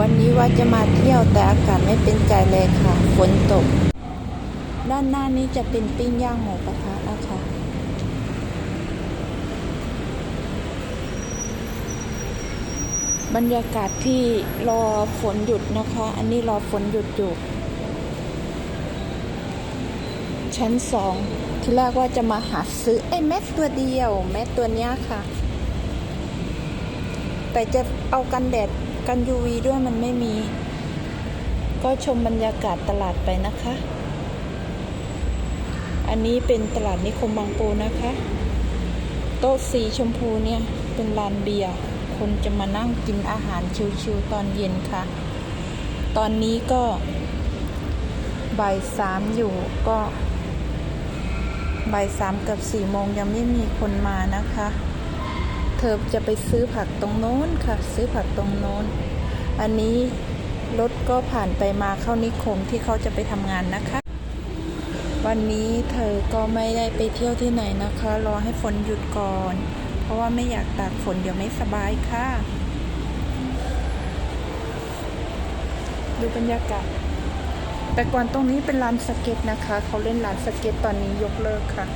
วันนี้ว่าจะมาเที่ยวแต่อากาศไม่เป็นใจเลยค่ะ ฝนตก ด้านหน้านี้จะเป็นปิ้งย่างหมูกระทะนะคะบรรยากาศที่รอฝนหยุดนะคะ อันนี้รอฝนหยุดอยู่ ชั้นสองที่แรกว่าจะมาหาซื้อไอ้แมสตัวเดียว แมสตัวเนี้ยค่ะ แต่จะเอากันแดด กัน UV ด้วยมันไม่มี ก็ชมบรรยากาศตลาดไปนะคะ อันนี้เป็นตลาดนิคมบางปูนะคะ โต๊ะสีชมพูเนี่ย เป็นลานเบียร์คนจะมานั่งกินอาหารชิวๆตอนเย็นค่ะ ตอนนี้ก็บ่ายสามอยู่ก็บ่ายสามกับสี่โมงยังไม่มีคนมานะคะ อจะไปซื้อผักตรงโน้นค่ะ ซื้อผักตรงโน้น อันนี้รถก็ผ่านไปมาเข้านิคมที่เขาจะไปทำงานนะคะ วันนี้เธอก็ไม่ได้ไปเที่ยวที่ไหนนะคะ รอให้ฝนหยุดก่อน เพราะว่าไม่อยากตากฝนเดี๋ยวไม่สบายค่ะ ดูบรรยากาศแต่ก่อนตรงนี้เป็นลานสเก็ตนะคะ เขาเล่นลานสเก็ตตอนนี้ยกเลิกค่ะ